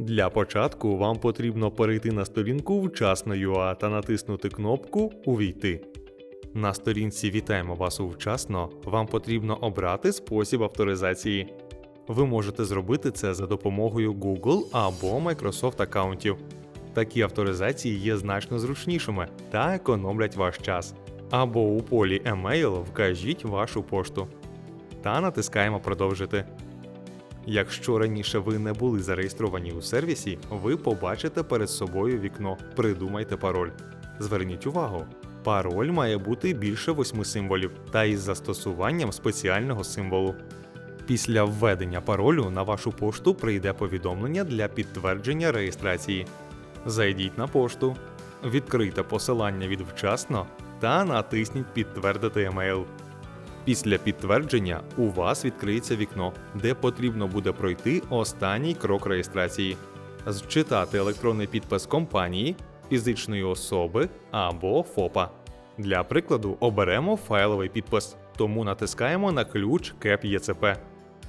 Для початку вам потрібно перейти на сторінку вчасно.ua та натиснути кнопку Увійти. На сторінці Вітаємо вас у вчасно. Вам потрібно обрати спосіб авторизації. Ви можете зробити це за допомогою Google або Microsoft аккаунтів. Такі авторизації є значно зручнішими та економлять ваш час. Або у полі Email вкажіть вашу пошту та натискаємо Продовжити. Якщо раніше ви не були зареєстровані у сервісі, ви побачите перед собою вікно Придумайте пароль. Зверніть увагу, пароль має бути більше восьми символів та із застосуванням спеціального символу. Після введення паролю на вашу пошту прийде повідомлення для підтвердження реєстрації. Зайдіть на пошту, відкрийте посилання від вчасно та натисніть Підтвердити емейл. Після підтвердження у вас відкриється вікно, де потрібно буде пройти останній крок реєстрації: зчитати електронний підпис компанії, фізичної особи або ФОПа. Для прикладу оберемо файловий підпис, тому натискаємо на ключ КЕП ЄЦП.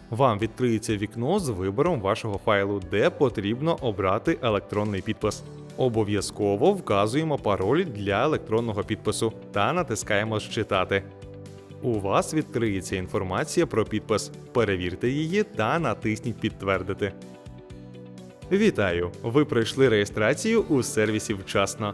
Вам відкриється вікно з вибором вашого файлу, де потрібно обрати електронний підпис. Обов'язково вказуємо пароль для електронного підпису та натискаємо Зчитати. У вас відкриється інформація про підпис. Перевірте її та натисніть Підтвердити. Вітаю! Ви пройшли реєстрацію у сервісі вчасно.